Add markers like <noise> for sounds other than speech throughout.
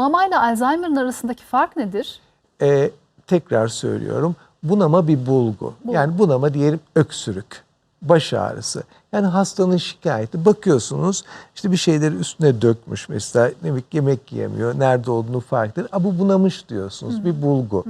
Bunamayla Alzheimer'ın arasındaki fark nedir? Ee, tekrar söylüyorum. Bunama bir bulgu. Yani bunama diyelim öksürük, baş ağrısı. Yani hastanın şikayeti. Bakıyorsunuz işte bir şeyleri üstüne dökmüş mesela. Bileyim yemek yiyemiyor. Nerede olduğunu fark eder. Bu bunamış diyorsunuz. Bir bulgu.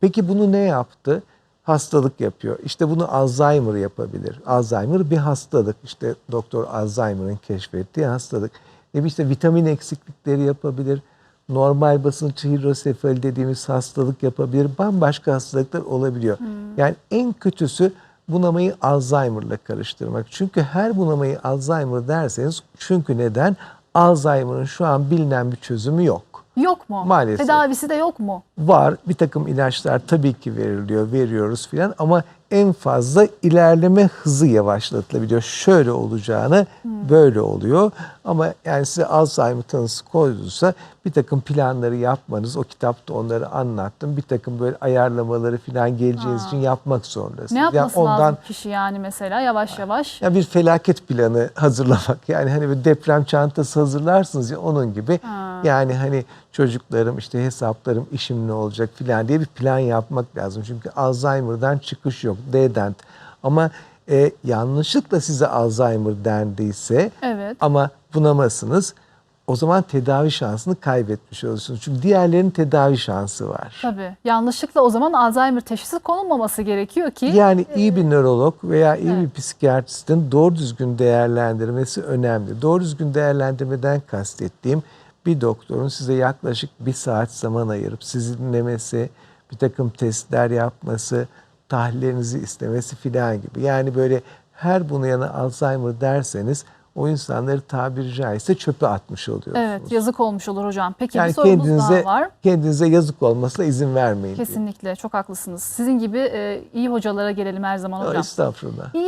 Peki bunu ne yaptı? Hastalık yapıyor. İşte bunu Alzheimer yapabilir. Alzheimer bir hastalık. İşte doktor Alzheimer'ın keşfettiği hastalık. Ne işte vitamin eksiklikleri yapabilir. Normal basınç hidrosefali dediğimiz hastalık yapabilir. Bambaşka hastalıklar olabiliyor. Yani en kötüsü bunamayı Alzheimer'la karıştırmak. Çünkü her bunamayı Alzheimer derseniz çünkü neden? Alzheimer'ın şu an bilinen bir çözümü yok. Yok mu? Maalesef. Tedavisi de yok mu? Var bir takım ilaçlar tabii ki veriliyor, veriyoruz filan ama en fazla ilerleme hızı yavaşlatılabiliyor. Şöyle olacağını böyle oluyor ama yani size Alzheimer tanısı koyduysa bir takım planları yapmanız, o kitapta onları anlattım. Bir takım böyle ayarlamaları filan geleceğiniz için yapmak zorundasınız. Ne yapması Yani lazım kişi yani mesela yavaş yavaş? ya bir felaket planı <laughs> hazırlamak. Yani hani bir deprem çantası hazırlarsınız ya onun gibi. Yani hani çocuklarım işte hesaplarım işim ne olacak filan diye bir plan yapmak lazım. Çünkü Alzheimer'dan çıkış yok. D'den. Ama e, yanlışlıkla size Alzheimer dendiyse Evet. ama bunamasınız o zaman tedavi şansını kaybetmiş oluyorsunuz. Çünkü diğerlerinin tedavi şansı var. Tabii. Yanlışlıkla o zaman Alzheimer teşhisi konulmaması gerekiyor ki Yani iyi bir nörolog veya iyi bir psikiyatristin doğru düzgün değerlendirmesi önemli. Doğru düzgün değerlendirmeden kastettiğim bir doktorun size yaklaşık bir saat zaman ayırıp sizi dinlemesi, bir takım testler yapması, tahlillerinizi istemesi filan gibi. Yani böyle her bunu yana Alzheimer derseniz o insanları tabiri caizse çöpe atmış oluyorsunuz. evet yazık olmuş olur hocam. Peki yani bir sorumuz kendinize, daha var. kendinize yazık olmasına izin vermeyin. diye. Kesinlikle çok haklısınız. Sizin gibi e, iyi hocalara gelelim her zaman hocam. Estağfurullah. İyi